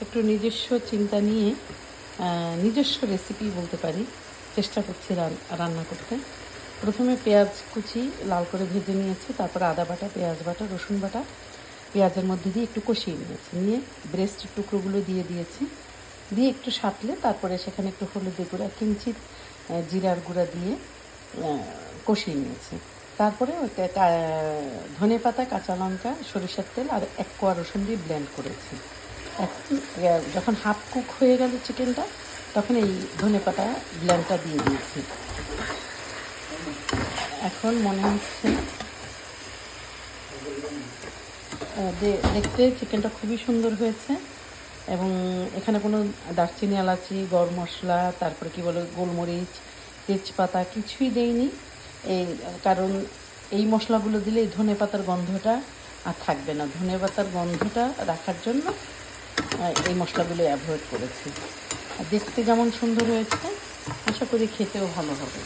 একটু নিজস্ব চিন্তা নিয়ে নিজস্ব রেসিপি বলতে পারি। চেষ্টা করছি রান- রান্না করতে। প্রথমে পেঁয়াজ কুচি লাল করে ভেজে নিয়েছি, তারপরে আদা বাটা, পেঁয়াজ বাটা, রসুন বাটা। পেঁয়াজের মধ্যে দিয়ে একটু কষিয়ে নিয়েছি। নিয়ে ব্রেস্ট টুকরোগুলো দিয়ে দিয়েছি। দিয়ে একটু সাঁতলে তারপরে সেখানে একটু হলুদের গুঁড়া কিঞ্চিত জিরার গুঁড়া দিয়ে কষিয়ে নিয়েছি। তারপরে ধনে পাতা কাঁচা লঙ্কা, সরিষার তেল আর এক কোয়া রসুন দিয়ে ব্লেন্ড করেছি। যখন হাফ কুক হয়ে গেল চিকেনটা তখন এই ধনে পাতা ব্লেন্ডটা দিয়ে দিয়েছি। এখন মনে হচ্ছে দেখতে চিকেনটা খুবই সুন্দর হয়েছে, এবং এখানে কোনো দারচিনি, এলাচি, গরম মশলা, তারপরে কি বলে, গোলমরিচ, তেজপাতা কিছুই দেইনি। এই, কারণ এই মশলাগুলো দিলে ধনে পাতার গন্ধটা আর থাকবে না। ধনে পাতার গন্ধটা রাখার জন্য এই মশলাগুলো অ্যাভয়েড করেছি। দেখতে যেমন সুন্দর হয়েছে আশা করি খেতেও ভালো হবে।